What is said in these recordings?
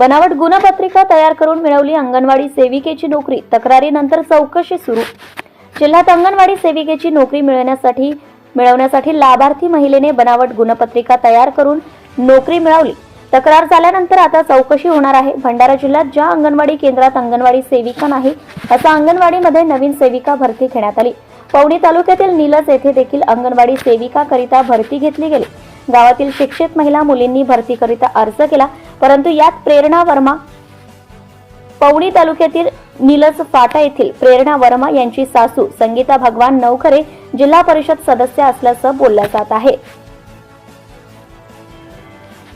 बनावट गुणपत्रिका तयार करून मिळवली अंगणवाडी सेविकेची नोकरी. तक्रारीनंतर चौकशी सुरू. जिल्ह्यात अंगणवाडी सेविकेची नोकरी मिळवण्यासाठी मिळवण्यासाठी लाभार्थी महिलेने बनावट गुणपत्रिका तयार करून नोकरी मिळवली. तक्रार झाल्यानंतर आता चौकशी होणार आहे. भंडारा जिल्ह्यात ज्या अंगणवाडी केंद्रात अंगणवाडी सेविका नाही असा अंगणवाडीमध्ये नवीन सेविका भरती घेण्यात आली. पवनी तालुक्यातील निलज येथे देखील अंगणवाडी सेविका करिता भरती घेतली गेली. गावातील शिक्षित महिला मुलींनी भरतीकरिता अर्ज केला. परंतु यात प्रेरणा वर्मा पवनी तालुक्यातील निलज फाटा येथील प्रेरणा वर्मा यांची सासू संगीता भगवान नवखरे जिल्हा परिषद सदस्य असल्याचं बोललं जात आहे.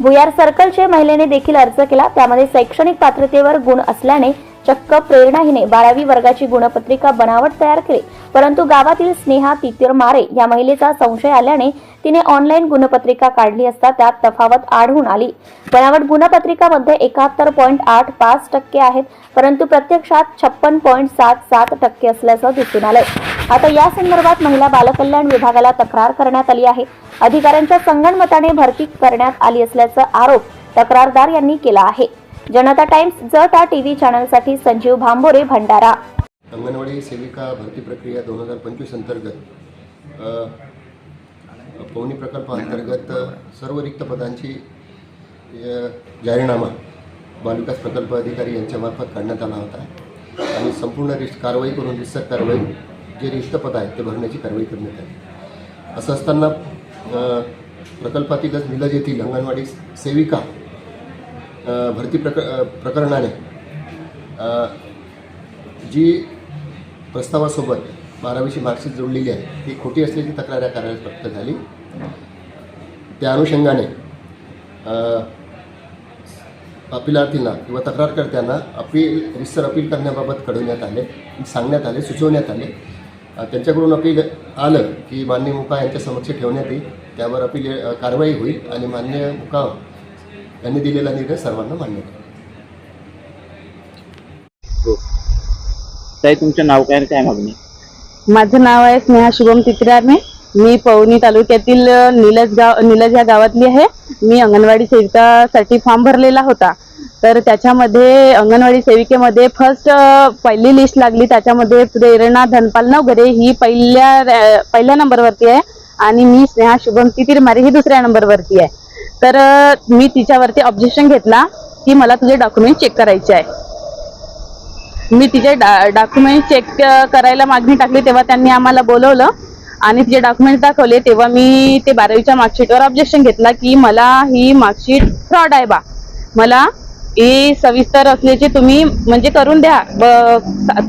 भुयार सर्कलचे महिलेने देखील अर्ज केला त्यामध्ये शैक्षणिक पात्रतेवर गुण असल्याने चक्क प्रेरणा हिने बारावी वर्गाची गुणपत्रिका बनावट तयार केली. परंतु गावातील स्नेहा तितीर मारे या महिलेचा संशय आल्याने तिने ऑनलाईन गुणपत्रिका काढली असता त्यात तफावत आढळून आली. बनावट गुणपत्रिकामध्ये एकाहत्तर पॉईंट आठ पाच टक्के आहेत परंतु प्रत्यक्षात छप्पन पॉईंट सात सात टक्के असल्याचं दिसून आलंय. आता या संदर्भात महिला बालकल्याण विभागाला तक्रार करण्यात आली आहे. अधिकाऱ्यांच्या संगणमताने भरती करण्यात आली असल्याचा आरोप तक्रारदार यांनी केला आहे. जनता टाइम्स टी टीव्ही चॅनलसाठी संजीव भांबोरे भंडारा. अंगणवाडी सेविका भरती प्रक्रिया दोन हजार पंचवीस अंतर्गत पवनी प्रकल्पाअंतर्गत सर्व रिक्त पदांची जाहीरनामा बालविकास प्रकल्प अधिकारी यांच्यामार्फत काढण्यात आला होता. आणि संपूर्ण रिस्ट कारवाई करून रिस्टर कारवाई जे रिक्त पद आहेत ते भरण्याची कारवाई करण्यात आली. असं असताना प्रकल्पातीलच निलज येथील अंगणवाडी सेविका भरती प्रक प्रकरणाने जी प्रस्तावासोबत बारावीची मार्कशीट जोडलेली आहे ती खोटी असल्याची तक्रार या कार्यालयात प्राप्त झाली. त्या अनुषंगाने अपिलार्थींना किंवा तक्रारकर्त्यांना अपील रिस्तर अपील करण्याबाबत कळवण्यात आले सांगण्यात आले सुचवण्यात आले. त्यांच्याकडून अपील आलं की मान्य मुका यांच्या समक्ष ठेवण्यात येईल त्यावर अपील कारवाई होईल आणि मान्य मुकाम यांनी दिलेला निर्णय सर्वांना मान्य ताई तुमचं नाव काय आणि काय मागणी? माझं नाव आहे स्नेहा शुभम तित्राने. मी पवनी तालुक्यातील निलज गाव निलज या गावातली आहे. मी अंगणवाडी सेविकासाठी फॉर्म भरलेला होता. तर त्याच्यामध्ये अंगणवाडी सेविकेमध्ये फर्स्ट पहिली लिस्ट लागली. त्याच्यामध्ये प्रेरणा धनपाल नवघरे ही पहिल्या पहिल्या नंबरवरती आहे. आणि मी स्नेहा शुभम तितिरमारे ही दुसऱ्या नंबरवरती आहे. तर मी तिच्यावरती ऑब्जेक्शन घेतला की मला तुझे डॉक्युमेंट चेक करायचे आहे. मी तिचे डॉक्युमेंट चेक करायला मागणी टाकली तेव्हा त्यांनी आम्हाला बोलवलं आणि तिचे डॉक्युमेंट दाखवले तेव्हा मी ते बारावीच्या मार्कशीटवर ऑब्जेक्शन घेतला की मला ही मार्कशीट फ्रॉड आहे बा. मला ही सविस्तर असल्याचे तुम्ही म्हणजे करून द्या.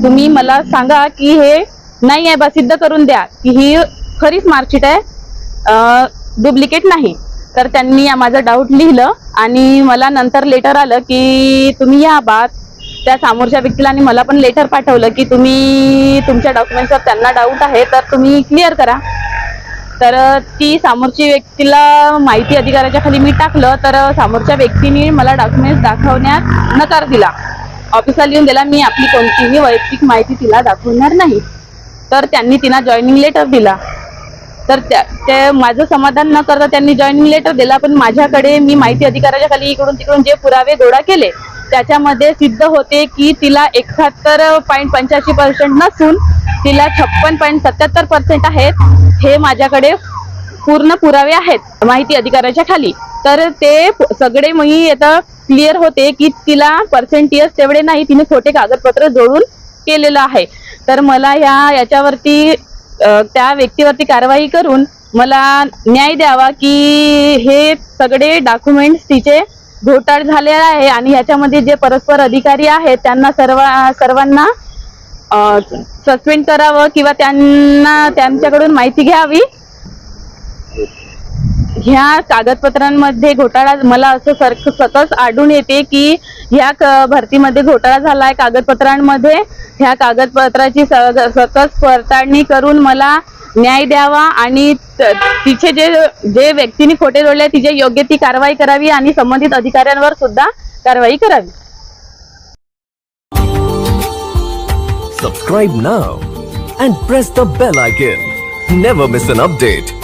तुम्ही मला सांगा की हे नाही आहे बा सिद्ध करून द्या की ही खरीच मार्कशीट आहे डुप्लिकेट नाही. तर त्यांनी माझं डाऊट लिहिलं आणि मला नंतर लेटर आलं की तुम्ही या बा त्या समोरच्या व्यक्तीला आणि मला पण लेटर पाठवलं की तुम्ही तुमच्या डॉक्युमेंट्सवर त्यांना डाऊट आहे तर तुम्ही क्लिअर करा. तर ती समोरची व्यक्तीला माहिती अधिकाराच्या खाली मी टाकलं तर समोरच्या व्यक्तीने मला डॉक्युमेंट्स दाखवण्यात नकार दिला. ऑफिसला लिहून दिला मी आपली कोणतीही वैयक्तिक माहिती तिला दाखवणार नाही. तर त्यांनी तिला जॉईनिंग लेटर दिला. तर त्या ते माझं समाधान न करता त्यांनी जॉईनिंग लेटर दिला पण माझ्याकडे मी माहिती अधिकाराच्या खाली इकडून तिकडून जे पुरावे गोळा केले त्याच्यामध्ये सिद्ध होते की तिला एकाहत्तर पॉईंट पंच्याऐंशी पर्सेंट नसून तिला छप्पन पॉईंट सत्याहत्तर पर्सेंट आहेत हे माझ्याकडे पूर्ण पुरावे आहेत माहिती अधिकाराच्या खाली. तर ते सगळे मी आता क्लिअर होते की तिला पर्सेंटेज तेवढे नाही तिने खोटे कागदपत्र जोडून केलेलं आहे. तर मला ह्या याच्यावरती त्या व्यक्तीवरती कारवाई करून मला न्याय द्यावा की हे सगळे डॉक्युमेंट्स तिचे घोटाळ झाले आहे आणि ह्याच्यामध्ये जे परस्पर अधिकारी आहेत त्यांना सर्व सर्वांना सस्पेंड करावं किंवा त्यांना त्यांच्याकडून माहिती घ्यावी. ह्या कागदपत्रांमध्ये घोटाळा मला असं सर सतत आढळून येते की ह्या क- भरतीमध्ये घोटाळा झाला आहे कागदपत्रांमध्ये. ह्या कागदपत्राची सकस सतत पडताळणी करून मला न्याय द्यावा आणि तिचे जे जे व्यक्तीने खोटे जोडले तिचे योग्य ती कारवाई करावी आणि संबंधित अधिकाऱ्यांवर सुद्धा कारवाई करावी. Subscribe now and press the bell icon never miss an update